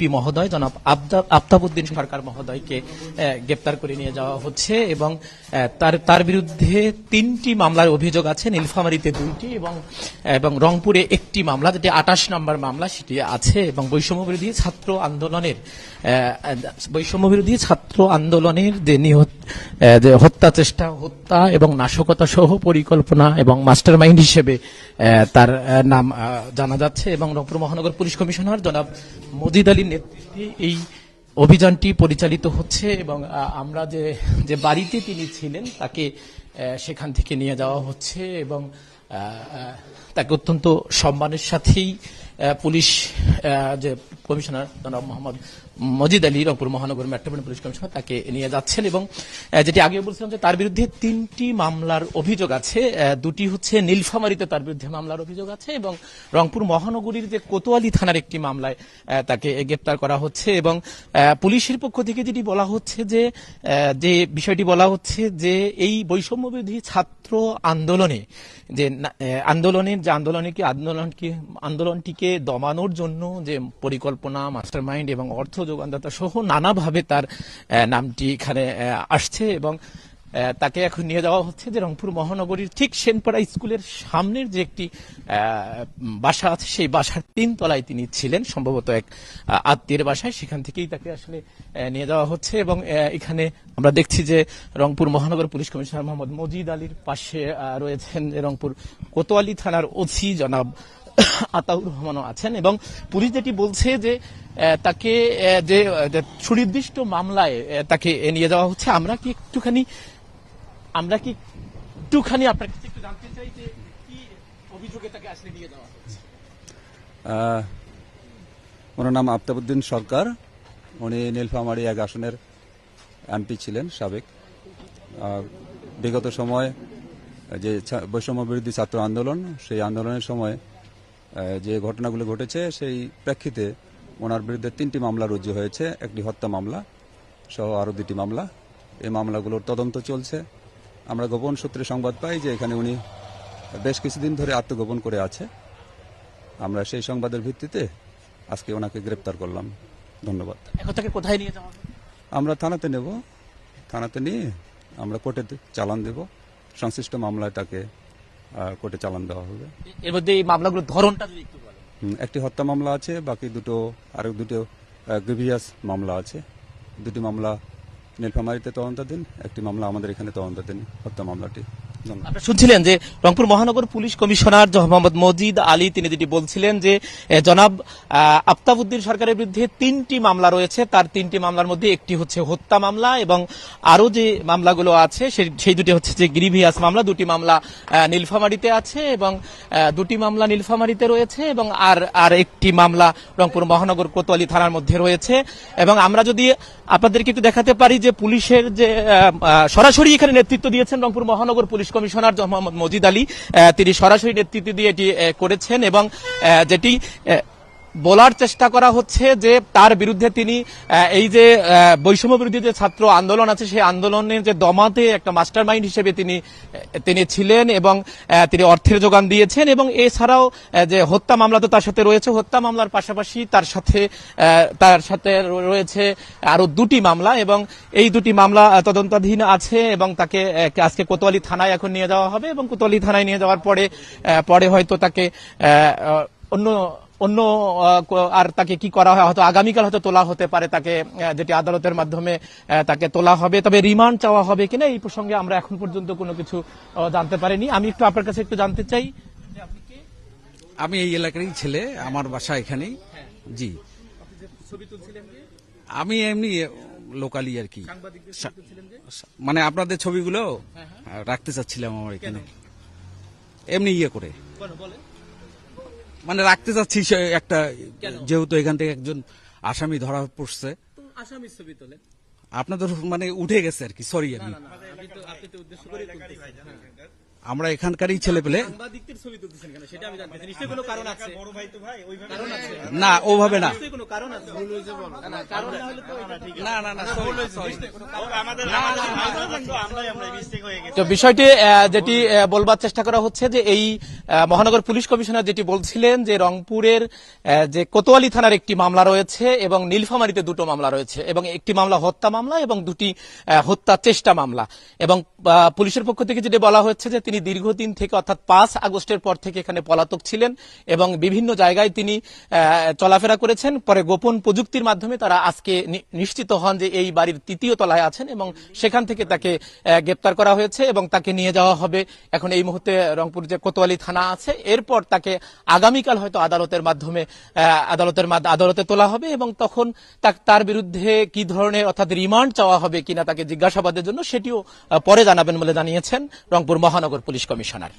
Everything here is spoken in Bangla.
পি মহোদয়, জনাব আফতাবউদ্দিন সরকার মহোদয়কে গ্রেপ্তার করে নিয়ে যাওয়া হচ্ছে এবং তার তার বিরুদ্ধে তিনটি মামলার অভিযোগ আছে, নীলফামারিতে দুইটি এবং এবং রংপুরে একটি মামলা, যেটি আটাশ নম্বর মামলা সেটি আছে এবং বৈষম্য বিরোধী ছাত্র আন্দোলনের বৈষম্যবিরোধী বৈষম্য বিরোধী ছাত্র আন্দোলনের যে নিহত হত্যা চেষ্টা, হত্যা এবং নাশকতা সহ পরিকল্পনা এবং মাস্টার মাইন্ড হিসেবে তার নাম জানা যাচ্ছে এবং রংপুর মহানগর পুলিশ কমিশনার জনাব মজিদ আলীর নেতৃত্বে এই অভিযানটি পরিচালিত হচ্ছে এবং আমরা যে যে বাড়িতে তিনি ছিলেন তাকে সেখান থেকে নিয়ে যাওয়া হচ্ছে এবং তাকে অত্যন্ত সম্মানের সাথেই পুলিশ যে কমিশনার জনাব মোহাম্মদ মজিদ আলী রংপুর মহানগর মেট্রোপলিটন পুলিশ কমিশনার তাকে নিয়ে যাচ্ছেন এবং যেটি আগে বলছিলাম যে তার বিরুদ্ধে তিনটি মামলার অভিযোগ আছে দুটি হচ্ছে নীলফামারীতে তার বিরুদ্ধে মামলার অভিযোগ আছে এবং রংপুর মহানগরীর যে কোতোয়ালি থানার একটি মামলায় তাকে গ্রেপ্তার করা হচ্ছে এবং পুলিশের পক্ষ থেকে যেটি বলা হচ্ছে যে যে বিষয়টি বলা হচ্ছে যে এই বৈষম্য বিরোধী ছাত্র আন্দোলনে, যে আন্দোলনের যে আন্দোলনকে আন্দোলনকে আন্দোলনটিকে দমানোর জন্য যে পরিকল্পনা, মাস্টারমাইন্ড এবং অর্থ যোগানদাতা সহ নানাভাবে তার নামটি এখানে আসছে এবং তাকে এখন নিয়ে যাওয়া হচ্ছে যে রংপুর মহানগরীর ঠিক সেনপাড়া স্কুলের সামনের যে একটি বাসা আছে, সেই বাসার তিন তলায় তিনি ছিলেন, সম্ভবত এক আত্মীয়ের বাসায়। সেখান থেকেই তাকে আসলে নিয়ে যাওয়া হচ্ছে এবং এখানে আমরা দেখছি যে রংপুর মহানগর পুলিশ কমিশনার মোহাম্মদ মজিদ আলীর পাশে রয়েছেন রংপুর কোতোয়ালি থানার ওসি জনাব আতাউর রহমানও আছেন এবং পুলিশ যেটি বলছে যে তাকে যে সুনির্দিষ্ট মামলায় তাকে নিয়ে যাওয়া হচ্ছে। আমরা কি একটুখানি, আমরা কি একটুখানি আপনার কাছে একটু জানতে চাই যে কি অভিযোগে তাকে আসলে নিয়ে যাওয়া হচ্ছে? ওনার নাম আফতাবুদ্দিন সরকার। উনি নীলফামারী এক আসনের এমপি ছিলেন, সাবেক। বিগত সময় যে বৈষম্য বিরোধী ছাত্র আন্দোলন, সেই আন্দোলনের সময় যে ঘটনাগুলো ঘটেছে সেই প্রেক্ষিতে ওনার বিরুদ্ধে তিনটি মামলা রুজু হয়েছে। একটি হত্যা মামলা সহ আরও দুটি মামলা। এই মামলাগুলোর তদন্ত চলছে। আমরা গোপন সূত্রে সংবাদ পাই যে এখানে উনি বেশ কিছুদিন ধরে আত্মগোপন করে আছে। আমরা সেই সংবাদের ভিত্তিতে আজকে ওনাকে গ্রেপ্তার করলাম। ধন্যবাদ। এখন তাকে কোথায় নিয়ে যাওয়া আমরা থানাতে নেব। থানাতে নিয়ে আমরা কোর্টে চালান দেব। সংশ্লিষ্ট মামলায় তাকে কোর্টে চালান দেওয়া হবে। এর মধ্যে এই মামলাগুলোর ধরনটা যদি একটু একটি হত্যা মামলা আছে বাকি দুটো আরও দুটো গ্রিভিয়াস মামলা আছে। দুটি মামলা নীলফামারিতে তদন্তাধীন একটি মামলা আমাদের এখানে তদন্তাধীন হত্যা মামলাটি। শুনছিলেন যে রংপুর মহানগর পুলিশ কমিশনার মোহাম্মদ মজিদ আলী তিনি যেটি বলছিলেন যে জনাব আহ, আফতাবউদ্দিন সরকারের বিরুদ্ধে তিনটি মামলা রয়েছে। তার তিনটি মামলার মধ্যে একটি হচ্ছে হত্যা মামলা এবং আরও যে মামলাগুলো আছে সেই- দুটি হচ্ছে যে গ্রিভিয়াস মামলা দুটি মামলা নীলফামারীতে আছে এবং দুটি মামলা নীলফামারীতে রয়েছে এবং আর আর একটি মামলা রংপুর মহানগর কোতোয়ালি থানার মধ্যে রয়েছে। এবং আমরা যদি আপনাদেরকে একটু দেখাতে পারি যে পুলিশের যে সরাসরি এখানে নেতৃত্ব দিয়েছেন রংপুর মহানগর পুলিশ কমিশনার মোহাম্মদ মজিদ আলী তিনি সরাসরি নেতৃত্ব দিয়ে এটি করেছেন এবং যেটি বলার চেষ্টা করা হচ্ছে যে তার বিরুদ্ধে তিনি এই যে বৈষম্য বিরোধী যে ছাত্র আন্দোলন আছে, সেই আন্দোলনের যে দমাতে একটা মাস্টার মাইন্ড হিসেবে তিনি তিনি ছিলেন এবং তিনি অর্থের যোগান দিয়েছেন এবং এছাড়াও যে হত্যা মামলা তো তার সাথে রয়েছে, হত্যা মামলার পাশাপাশি তার সাথে তার সাথে রয়েছে আরও দুটি মামলা এবং এই দুটি মামলা তদন্তাধীন আছে এবং তাকে আজকে কোতোয়ালি থানায় এখন নিয়ে যাওয়া হবে এবং কোতোয়ালি থানায় নিয়ে যাওয়ার পরে পরে হয়তো তাকে অন্য অন্য আর তাকে কি করা হয়? হয়তো আগামীকাল হয়তো তোলা হতে পারে তাকে যেটি আদালতের মাধ্যমে তাকে তোলা হবে। তবে রিমান্ড চাওয়া হবে কিনা এই প্রসঙ্গে আমরা এখন পর্যন্ত কোনো কিছু জানতে পারিনি। আমি একটু আপনার কাছে একটু জানতে চাই? আমি এই এলাকারই ছেলে আমার বাসা এখানেই। জি। ছবি তুলছিলেন যে আমি এমনি লোকালি আর কি। মানে আপনাদের ছবিগুলো? হ্যাঁ, রাখতে চাচ্ছিলাম আমার এখানে। এমনি ইয়ে করে। বলো, বলেন। মানে রাখতে চাচ্ছি সে একটা যেহেতু এখান থেকে একজন আসামি ধরা পড়ছে। আসামি ছবি আপনাদের মানে উঠে গেছে আর কি সরি আমি। আমরা এখানকারই ছেলে পেলে না ওভাবে না। তো বিষয়টি যেটি বলবার চেষ্টা করা হচ্ছে যে এই মহানগর পুলিশ কমিশনার যেটি বলছিলেন যে রংপুরের আহ, যে কোতোয়ালি থানার একটি মামলা রয়েছে এবং নীলফামারীতে দুটো মামলা রয়েছে এবং একটি মামলা হত্যা মামলা এবং দুটি আহ, হত্যা চেষ্টা মামলা এবং আহ, পুলিশের পক্ষ থেকে যেটি বলা হচ্ছে যে তিনি দীর্ঘদিন থেকে অর্থাৎ পাঁচ আগস্টের পর থেকে এখানে পলাতক ছিলেন এবং বিভিন্ন জায়গায় তিনি চলাফেরা করেছেন। পরে গোপন প্রযুক্তির মাধ্যমে তারা আজকে নিশ্চিত হন যে এই বাড়ির তৃতীয় তলায় আছেন এবং সেখান থেকে তাকে গ্রেপ্তার করা হয়েছে এবং তাকে নিয়ে যাওয়া হবে। এখন এই মুহূর্তে রংপুর যে কোতোয়ালি থানা আছে, এরপর তাকে আগামীকাল হয়তো আদালতের মাধ্যমে আদালতের আদালতে তোলা হবে এবং তখন তার বিরুদ্ধে কি ধরনের অর্থাৎ রিমান্ড চাওয়া হবে কিনা তাকে জিজ্ঞাসাবাদের জন্য সেটিও পরে জানাবেন বলে জানিয়েছেন রংপুর মহানগর পুলিশ কমিশনার।